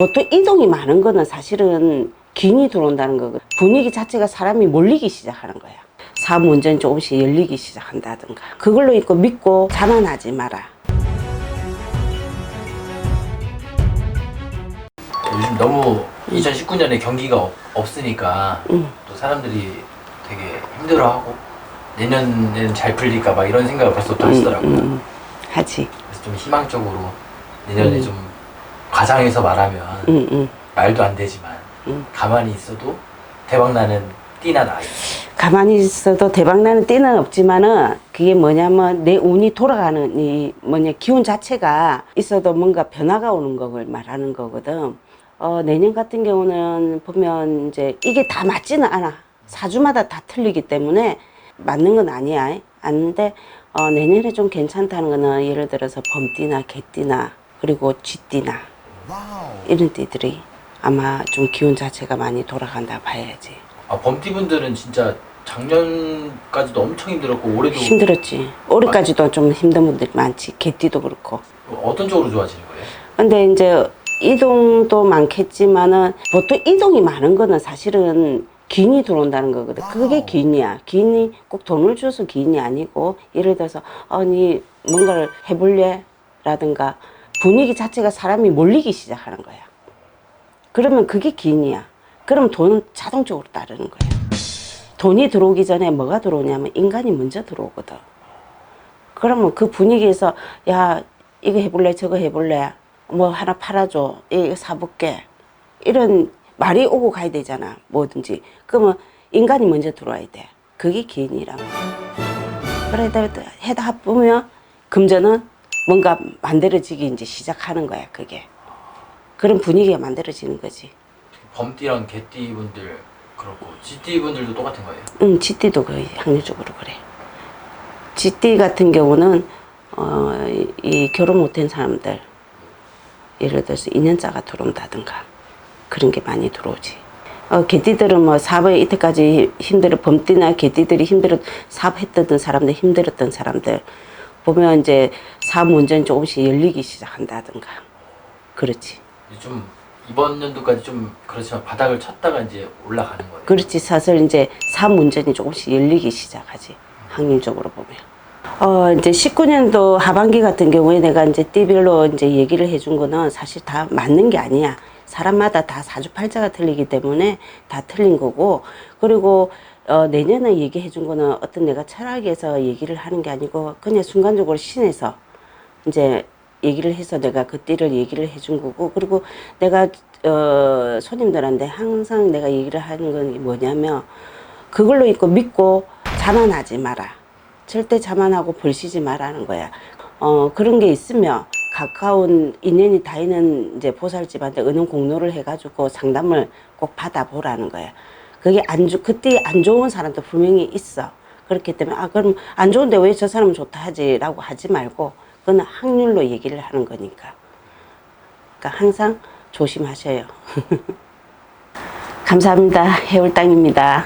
보통 이동이 많은 거는 사실은 기인이 들어온다는 거고 분위기 자체가 사람이 몰리기 시작하는 거야. 사업 문제는 조금씩 열리기 시작한다든가. 그걸로 있고 믿고 자만하지 마라. 요즘 너무 2019년에 경기가 없, 없으니까 음. 또 사람들이 되게 힘들어하고 내년에는 잘 풀릴까 봐 이런 생각을 벌써 또 하시더라고요. 음, 음, 하지. 그래서 좀 희망적으로 내년에 음. 좀 과장해서 말하면 음, 음. 말도 안 되지만 음. 가만히 있어도 대박 나는 띠나 나이. 가만히 있어도 대박나는 때는 없지만은 그게 뭐냐면 내 운이 돌아가는 이 뭐냐 기운 자체가 있어도 뭔가 변화가 오는 걸 말하는 거거든. 어, 내년 같은 경우는 보면 이제 이게 다 맞지는 않아. 사주마다 다 틀리기 때문에 맞는 건 아니야. 아는데 어, 내년에 좀 괜찮다는 거는 예를 들어서 범띠나 개띠나 그리고 쥐띠나 이런 띠들이 아마 좀 기운 자체가 많이 돌아간다 봐야지. 아, 범띠 분들은 진짜 작년까지도 엄청 힘들었고 올해도 힘들었지. 올해까지도 좀 힘든 분들이 많지. 개띠도 그렇고. 어떤 쪽으로 좋아지는 거예요? 근데 이제 이동도 많겠지만은 보통 이동이 많은 거는 사실은 기인이 들어온다는 거거든. 그게 기인이야. 기인이 꼭 돈을 줘서 기인이 아니고 예를 들어서 아니 뭔가를 해볼래? 라든가 분위기 자체가 사람이 몰리기 시작하는 거야. 그러면 그게 기인이야. 그럼 돈은 자동적으로 따르는 거야. 돈이 들어오기 전에 뭐가 들어오냐면 인간이 먼저 들어오거든. 그러면 그 분위기에서 야 이거 해볼래 저거 해볼래 뭐 하나 팔아줘 이거 사볼게 이런 말이 오고 가야 되잖아 뭐든지 그러면 인간이 먼저 들어와야 돼 그게 기인이라고 그래다 해다 보면 금전은 뭔가 만들어지기 이제 시작하는 거야 그게 그런 분위기가 만들어지는 거지 범띠랑 개띠 분들 그렇고 쥐띠 분들도 똑같은 거예요. 응, 쥐띠도 거의 확률적으로 그래. 쥐띠 같은 경우는 어, 이, 이 결혼 못한 사람들 예를 들어서 인연자가 들어온다든가 그런 게 많이 들어오지. 어, 개띠들은 뭐 사업에 이때까지 힘들어 범띠나 개띠들이 힘들어 사업했던 사람들 힘들었던 사람들 보면 이제 사업 문제는 조금씩 열리기 시작한다든가. 그렇지. 좀 이번 연도까지 좀 그렇지만 바닥을 쳤다가 이제 올라가는 거예요. 그렇지. 사실 이제 사업 문제는 조금씩 열리기 시작하지. 확률적으로 보면. 어 이제 19년도 하반기 같은 경우에 내가 이제 띠별로 이제 얘기를 해준 거는 사실 다 맞는 게 아니야 사람마다 다 사주팔자가 틀리기 때문에 다 틀린 거고. 그리고 어 내년에 얘기해 준 거는 어떤 내가 철학에서 얘기를 하는 게 아니고 그냥 순간적으로 신에서 이제 얘기를 해서 내가 그 띠를 얘기를 해준 거고. 그리고 내가 어 손님들한테 항상 내가 얘기를 하는 건 뭐냐면 그걸로 있고 믿고 자만하지 마라. 절대 자만하고 벌시지 말라는 거야. 어 그런 게 있으면 가까운 인연이 닿이는 이제 보살집한테 은은 공로를 해가지고 상담을 꼭 받아보라는 거야 그게 안 좋, 그때 안 좋은 사람도 분명히 있어. 그렇기 때문에, 아, 그럼 안 좋은데 왜 저 사람은 좋다 하지라고 하지 말고, 그건 확률로 얘기를 하는 거니까. 그러니까 항상 조심하셔요. 감사합니다. 해울땅입니다.